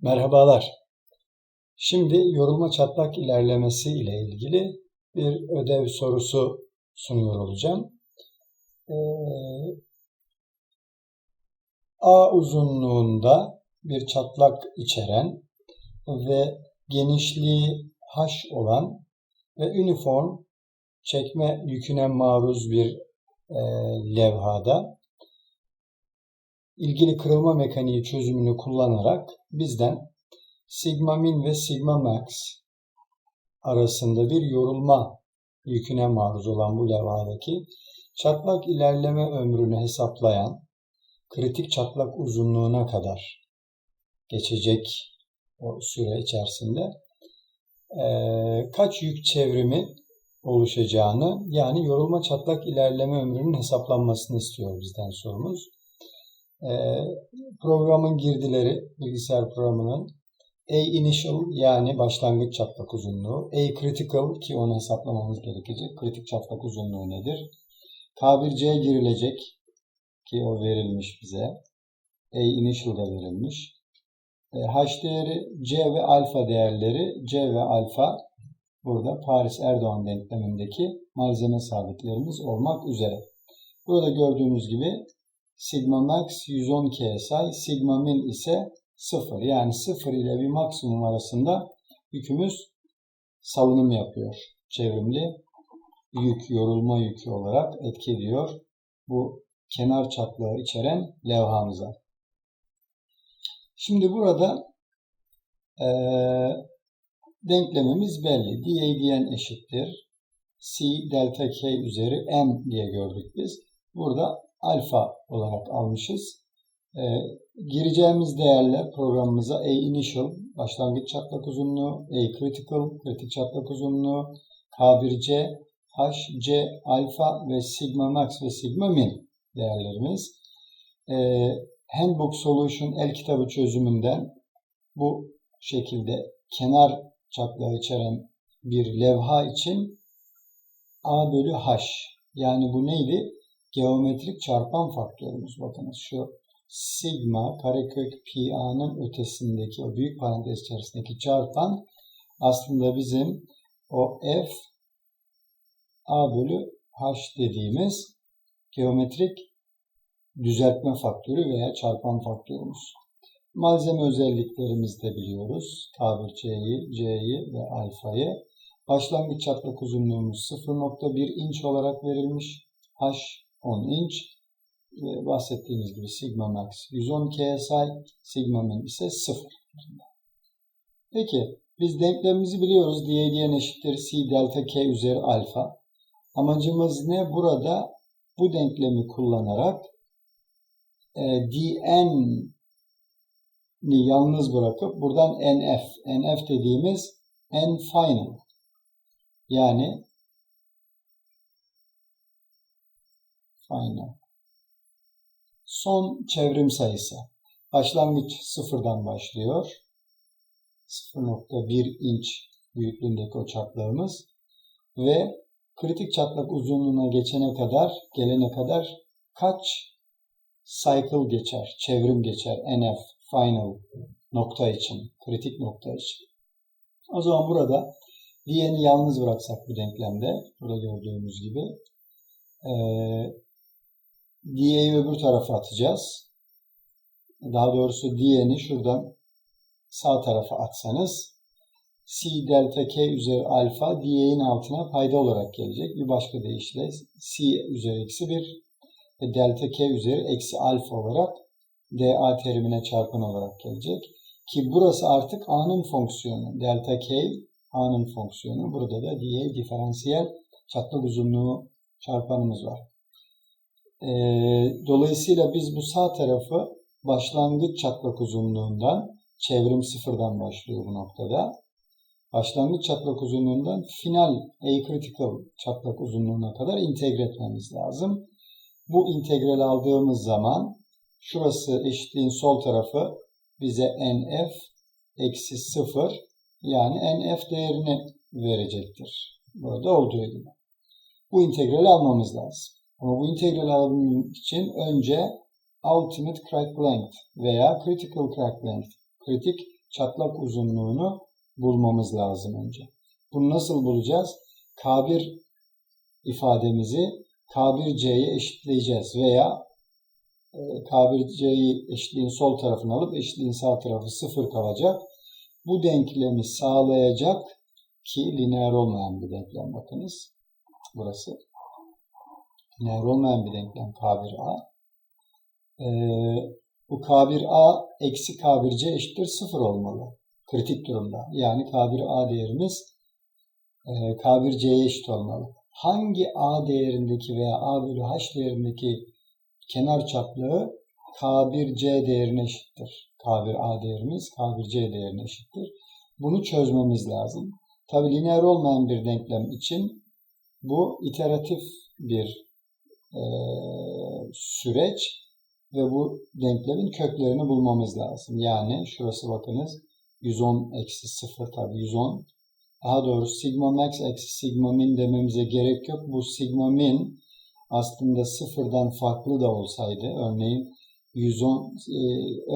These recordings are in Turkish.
Merhabalar. Şimdi yorulma çatlak ilerlemesi ile ilgili bir ödev sorusu sunuyor olacağım. Ee, A uzunluğunda bir çatlak içeren ve genişliği h olan ve uniform çekme yüküne maruz bir e, levhada ilgili kırılma mekaniği çözümünü kullanarak bizden sigma min ve sigma max arasında bir yorulma yüküne maruz olan bu levhadaki çatlak ilerleme ömrünü hesaplayan kritik çatlak uzunluğuna kadar geçecek o süre içerisinde e, kaç yük çevrimi oluşacağını yani yorulma çatlak ilerleme ömrünün hesaplanmasını istiyor bizden sorumuz. Ee, programın girdileri bilgisayar programının A initial yani başlangıç çatlak uzunluğu, A critical ki onu hesaplamamız gerekecek. Kritik çatlak uzunluğu nedir? K1C'ye girilecek ki o verilmiş bize. A initial da verilmiş. E, H değeri C ve alfa değerleri C ve alfa burada Paris Erdoğan denklemindeki malzeme sabitlerimiz olmak üzere. Burada gördüğünüz gibi sigma max 110 KSI, sigma min ise 0. Yani 0 ile bir maksimum arasında yükümüz salınım yapıyor. Çevrimli yük, yorulma yükü olarak etki ediyor bu kenar çatlağı içeren levhamıza. Şimdi burada e, denklemimiz belli. dAdn eşittir. C delta K üzeri M diye gördük biz. Burada alfa olarak almışız. E, gireceğimiz değerler programımıza A initial başlangıç çatlak uzunluğu, A critical kritik çatlak uzunluğu, K1C, HC alfa ve sigma max ve sigma min değerlerimiz. E, Handbook Solution el kitabı çözümünden bu şekilde kenar çatlağı içeren bir levha için A bölü H yani bu neydi? Geometrik çarpan faktörümüz. Bakınız şu sigma karekök pi a'nın ötesindeki o büyük parantez içerisindeki çarpan aslında bizim o f a bölü h dediğimiz geometrik düzeltme faktörü veya çarpan faktörümüz. Malzeme özelliklerimizi de biliyoruz. Tabir C'yi, C'yi ve alfayı. Başlangıç çatlak uzunluğumuz 0.1 inç olarak verilmiş. H 10 inç. E, bahsettiğimiz gibi sigma max 110 KSI, sigma min ise 0. Peki biz denklemimizi biliyoruz. dAdn eşittir C delta K üzeri alfa. Amacımız ne? Burada bu denklemi kullanarak e, dn'i yalnız bırakıp buradan nf, nf dediğimiz n final yani Aynen. Son çevrim sayısı. Başlangıç sıfırdan başlıyor. 0.1 inç büyüklüğündeki o çatlağımız ve kritik çatlak uzunluğuna geçene kadar, gelene kadar kaç cycle geçer, çevrim geçer, NF, final nokta için, kritik nokta için. O zaman burada diğerini yalnız bıraksak bu denklemde, burada gördüğümüz gibi, diye'yi öbür tarafa atacağız. Daha doğrusu diye'ni şuradan sağ tarafa atsanız C delta K üzeri alfa diye'nin altına payda olarak gelecek. Bir başka deyişle C üzeri eksi 1 ve delta K üzeri eksi alfa olarak dA terimine çarpın olarak gelecek. Ki burası artık A'nın fonksiyonu. Delta K A'nın fonksiyonu. Burada da dA diferansiyel çatlak uzunluğu çarpanımız var. E, dolayısıyla biz bu sağ tarafı başlangıç çatlak uzunluğundan, çevrim sıfırdan başlıyor bu noktada. Başlangıç çatlak uzunluğundan final A critical çatlak uzunluğuna kadar integre etmemiz lazım. Bu integral aldığımız zaman şurası eşitliğin sol tarafı bize nf eksi 0 yani nf değerini verecektir. Burada olduğu gibi. Bu integrali almamız lazım. Ama bu integral alabilmek için önce ultimate crack length veya critical crack length, kritik çatlak uzunluğunu bulmamız lazım önce. Bunu nasıl bulacağız? K1 ifademizi K1C'ye eşitleyeceğiz veya e, K1C'yi eşitliğin sol tarafına alıp eşitliğin sağ tarafı sıfır kalacak. Bu denklemi sağlayacak ki lineer olmayan bir denklem bakınız. Burası. Lineer olmayan bir denklem K1A. Ee, bu K1A eksi K1C eşittir sıfır olmalı. Kritik durumda. Yani K1A değerimiz e, K1C'ye eşit olmalı. Hangi A değerindeki veya A bölü H değerindeki kenar çaplığı K1C değerine eşittir. K1A değerimiz K1C değerine eşittir. Bunu çözmemiz lazım. Tabi lineer olmayan bir denklem için bu iteratif bir e, süreç ve bu denklemin köklerini bulmamız lazım. Yani şurası bakınız 110 eksi 0 tabi 110. Daha doğrusu sigma max eksi sigma min dememize gerek yok. Bu sigma min aslında sıfırdan farklı da olsaydı örneğin 110 e,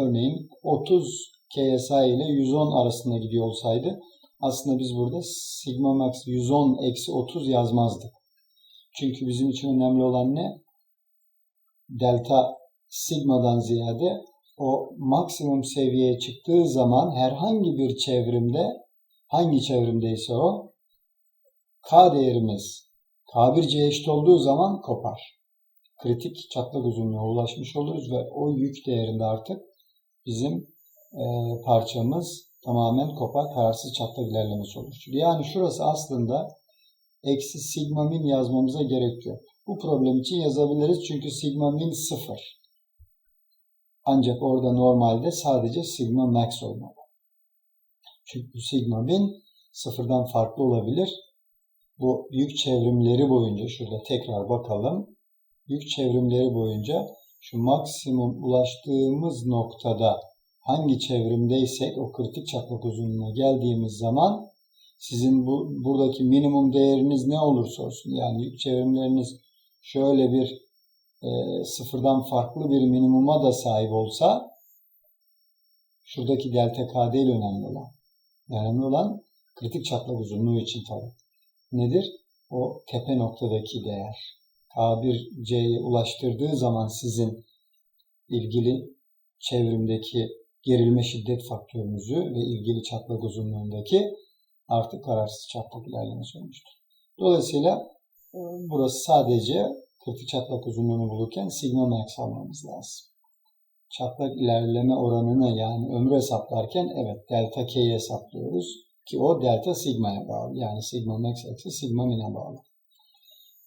örneğin 30 KSI ile 110 arasında gidiyor olsaydı aslında biz burada sigma max 110 eksi 30 yazmazdık. Çünkü bizim için önemli olan ne? Delta sigmadan ziyade o maksimum seviyeye çıktığı zaman herhangi bir çevrimde hangi çevrimdeyse o K değerimiz K1C eşit olduğu zaman kopar. Kritik çatlak uzunluğuna ulaşmış oluruz ve o yük değerinde artık bizim e, parçamız tamamen kopar, kararsız çatlak ilerlemesi oluşur. Yani şurası aslında eksi sigma min yazmamıza gerek yok. Bu problem için yazabiliriz çünkü sigma min sıfır. Ancak orada normalde sadece sigma max olmalı. Çünkü sigma min sıfırdan farklı olabilir. Bu yük çevrimleri boyunca şurada tekrar bakalım. Yük çevrimleri boyunca şu maksimum ulaştığımız noktada hangi çevrimdeysek o kritik çatlak uzunluğuna geldiğimiz zaman sizin bu buradaki minimum değeriniz ne olursa olsun yani yük çevrimleriniz şöyle bir e, sıfırdan farklı bir minimuma da sahip olsa şuradaki delta k değil önemli olan. Önemli olan kritik çatlak uzunluğu için tabii. Nedir? O tepe noktadaki değer. K1C'ye ulaştırdığı zaman sizin ilgili çevrimdeki gerilme şiddet faktörünüzü ve ilgili çatlak uzunluğundaki artık kararsız çatlak ilerlemesi olmuştur. Dolayısıyla e, burası sadece kritik çatlak uzunluğunu bulurken sigma max almamız lazım. Çatlak ilerleme oranını yani ömrü hesaplarken evet delta k'yi hesaplıyoruz ki o delta sigma'ya bağlı. Yani sigma max eksi sigma min'e bağlı.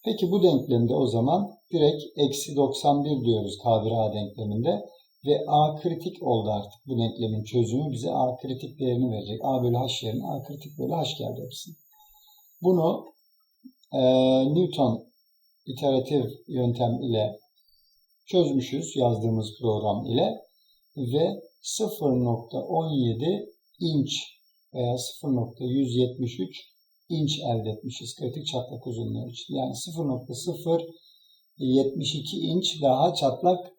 Peki bu denklemde o zaman direkt eksi 91 diyoruz K1A denkleminde ve A kritik oldu artık bu denklemin çözümü bize A kritik değerini verecek. A bölü H yerine A kritik bölü H geldi hepsini. Bunu e, Newton iteratif yöntem ile çözmüşüz yazdığımız program ile ve 0.17 inç veya 0.173 inç elde etmişiz kritik çatlak uzunluğu için. Yani 0.072 inç daha çatlak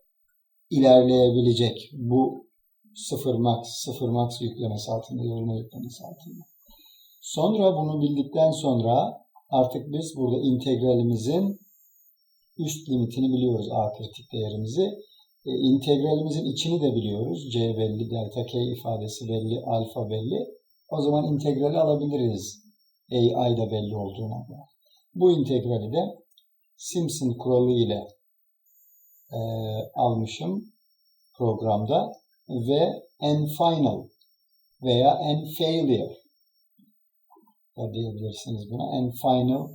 ilerleyebilecek bu 0 max, 0 max yüklemesi altında, yorulma yüklemesi altında. Sonra bunu bildikten sonra artık biz burada integralimizin üst limitini biliyoruz A kritik değerimizi. E, integralimizin içini de biliyoruz. C belli, delta K ifadesi belli, alfa belli. O zaman integrali alabiliriz. AI da belli olduğuna göre. Bu integrali de Simpson kuralı ile e, almışım programda ve n final veya n failure da diyebilirsiniz buna. n final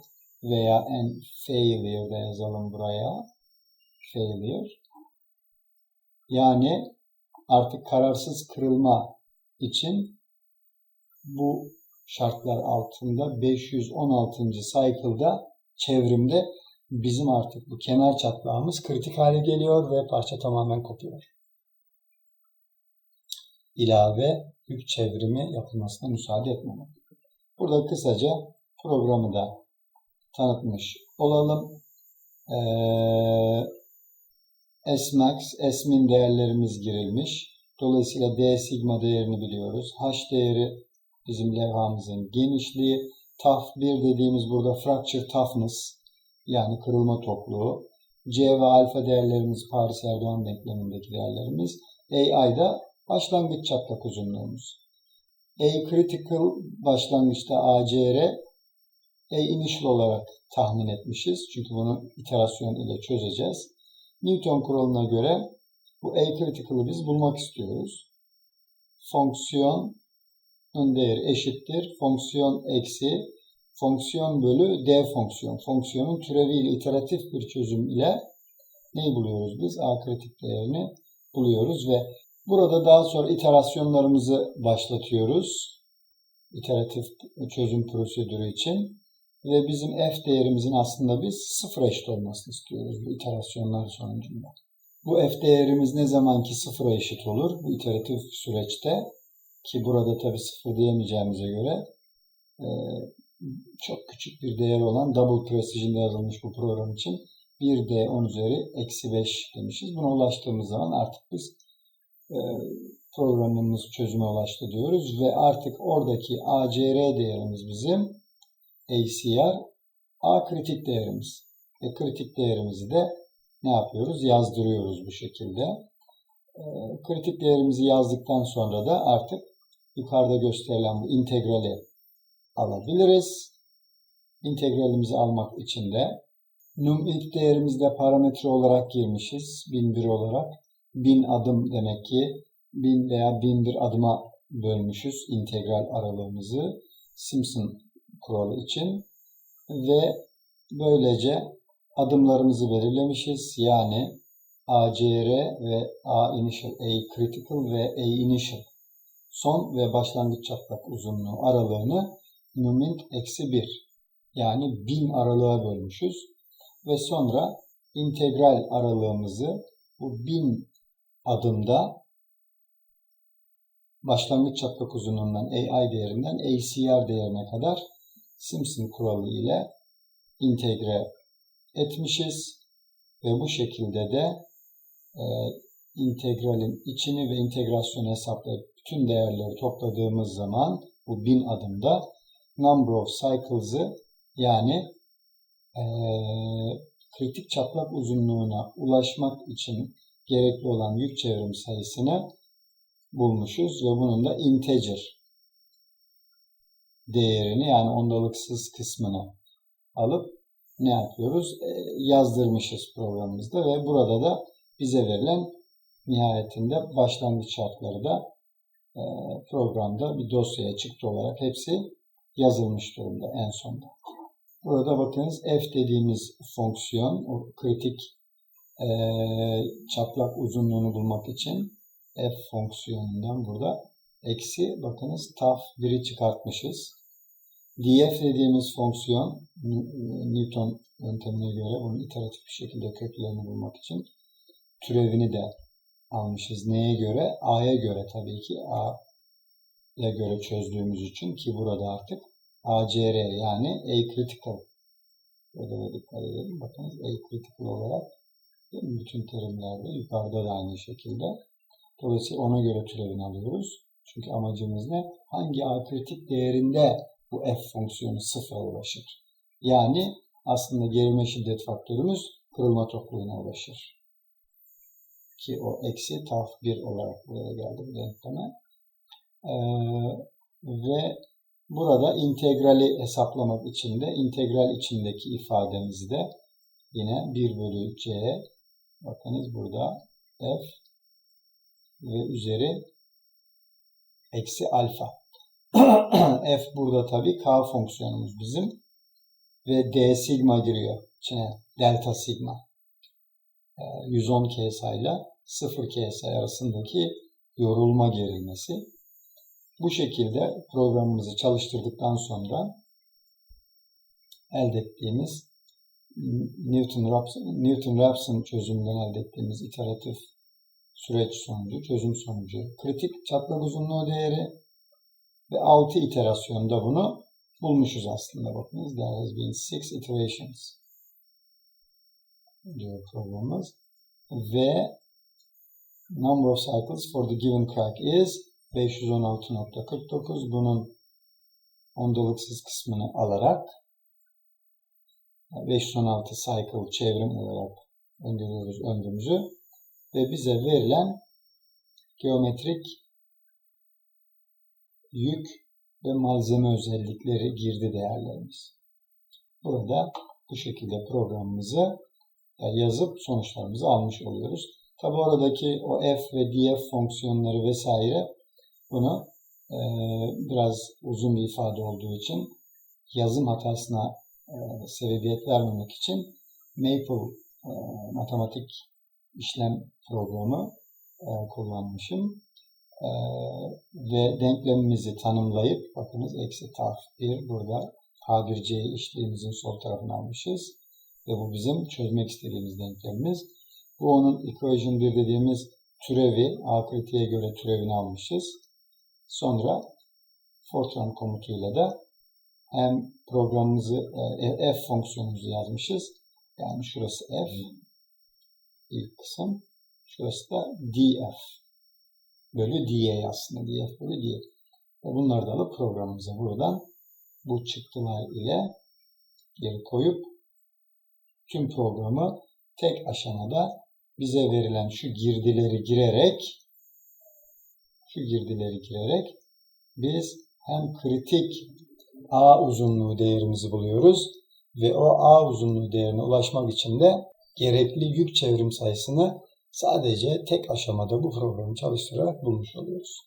veya n failure da yazalım buraya. Failure. Yani artık kararsız kırılma için bu şartlar altında 516. cycle'da çevrimde bizim artık bu kenar çatlağımız kritik hale geliyor ve parça tamamen kopuyor. İlave yük çevrimi yapılmasına müsaade etmemek. Burada kısaca programı da tanıtmış olalım. Ee, S-Max, S-Min değerlerimiz girilmiş. Dolayısıyla D sigma değerini biliyoruz. H değeri bizim levhamızın genişliği. Taf 1 dediğimiz burada fracture toughness yani kırılma topluğu. C ve alfa değerlerimiz Paris Erdoğan denklemindeki değerlerimiz. AI da başlangıç çatlak uzunluğumuz. A critical başlangıçta ACR A initial olarak tahmin etmişiz. Çünkü bunu iterasyon ile çözeceğiz. Newton kuralına göre bu A critical'ı biz bulmak istiyoruz. Fonksiyonun değeri eşittir. Fonksiyon eksi fonksiyon bölü d fonksiyon. Fonksiyonun türeviyle iteratif bir çözüm ile neyi buluyoruz biz? A kritik değerini buluyoruz ve burada daha sonra iterasyonlarımızı başlatıyoruz. İteratif çözüm prosedürü için. Ve bizim f değerimizin aslında biz sıfır eşit olmasını istiyoruz bu iterasyonlar sonucunda. Bu f değerimiz ne zaman ki sıfıra eşit olur bu iteratif süreçte ki burada tabi sıfır diyemeyeceğimize göre çok küçük bir değer olan double precision'da yazılmış bu program için 1d 10 üzeri eksi 5 demişiz. Buna ulaştığımız zaman artık biz e, programımız çözüme ulaştı diyoruz ve artık oradaki ACR değerimiz bizim ACR A kritik değerimiz. Ve kritik değerimizi de ne yapıyoruz? Yazdırıyoruz bu şekilde. E, kritik değerimizi yazdıktan sonra da artık yukarıda gösterilen bu integrali alabiliriz. İntegralimizi almak için de num ilk değerimizde parametre olarak girmişiz. 1001 olarak. 1000 adım demek ki 1000 veya 1001 adıma bölmüşüz integral aralığımızı. Simpson kuralı için ve böylece adımlarımızı belirlemişiz. Yani ACR ve A initial, A critical ve A initial son ve başlangıç çatlak uzunluğu aralığını numint eksi 1 yani 1000 aralığa bölmüşüz. Ve sonra integral aralığımızı bu 1000 adımda başlangıç çatlak uzunluğundan AI değerinden ACR değerine kadar Simpson kuralı ile integre etmişiz. Ve bu şekilde de e, integralin içini ve integrasyon hesaplayıp bütün değerleri topladığımız zaman bu bin adımda number of cycles'ı yani e, kritik çatlak uzunluğuna ulaşmak için gerekli olan yük çevrim sayısını bulmuşuz ve bunun da integer değerini yani ondalıksız kısmını alıp ne yapıyoruz? E, yazdırmışız programımızda ve burada da bize verilen nihayetinde başlangıç şartları da e, programda bir dosyaya çıktı olarak hepsi yazılmış durumda en sonda. Burada bakınız f dediğimiz fonksiyon o kritik e, çatlak uzunluğunu bulmak için f fonksiyonundan burada eksi bakınız taf 1'i çıkartmışız df dediğimiz fonksiyon Newton yöntemine göre bunun iteratif bir şekilde köklerini bulmak için türevini de almışız. Neye göre? A'ya göre tabii ki. A'ya göre çözdüğümüz için ki burada artık ACR yani A critical Burada da dikkat edelim. Bakınız A critical olarak bütün terimlerde yukarıda da aynı şekilde. Dolayısıyla ona göre türevini alıyoruz. Çünkü amacımız ne? Hangi A kritik değerinde bu f fonksiyonu sıfıra ulaşır. Yani aslında gerilme şiddet faktörümüz kırılma topluğuna ulaşır. Ki o eksi taf 1 olarak buraya geldi bu denkleme. Ee, ve burada integrali hesaplamak için de integral içindeki ifademizi de yine 1 bölü c bakınız burada f ve üzeri eksi alfa f burada tabi k fonksiyonumuz bizim. Ve d sigma giriyor içine. Delta sigma. 110 ee, KSI ile 0 KSI arasındaki yorulma gerilmesi. Bu şekilde programımızı çalıştırdıktan sonra elde ettiğimiz Newton-Raphson Newton çözümünden elde ettiğimiz iteratif süreç sonucu, çözüm sonucu, kritik çatlak uzunluğu değeri ve 6 iterasyonda bunu bulmuşuz aslında. Bakınız there has been 6 iterations diyor programımız. Ve number of cycles for the given crack is 516.49. Bunun ondalıksız kısmını alarak 516 cycle çevrim olarak öngörüyoruz ömrümüzü ve bize verilen geometrik yük ve malzeme özellikleri girdi değerlerimiz. Burada bu şekilde programımızı yazıp sonuçlarımızı almış oluyoruz. Tabi oradaki o f ve df fonksiyonları vesaire bunu e, biraz uzun bir ifade olduğu için yazım hatasına e, sebebiyet vermemek için Maple e, matematik işlem programı e, kullanmışım. E, ve denklemimizi tanımlayıp bakınız eksi taf 1 burada H1C'yi işleyimizin sol tarafına almışız. Ve bu bizim çözmek istediğimiz denklemimiz. Bu onun equation 1 dediğimiz türevi, A kritiğe göre türevini almışız. Sonra Fortran komutuyla da hem programımızı e, f fonksiyonumuzu yazmışız. Yani şurası f ilk kısım. Şurası da df bölü dA aslında. df bölü dA. Ve bunları da alıp programımıza buradan bu çıktılar ile geri koyup tüm programı tek aşamada bize verilen şu girdileri girerek girdileri girerek biz hem kritik A uzunluğu değerimizi buluyoruz ve o A uzunluğu değerine ulaşmak için de gerekli yük çevrim sayısını sadece tek aşamada bu programı çalıştırarak bulmuş oluyoruz.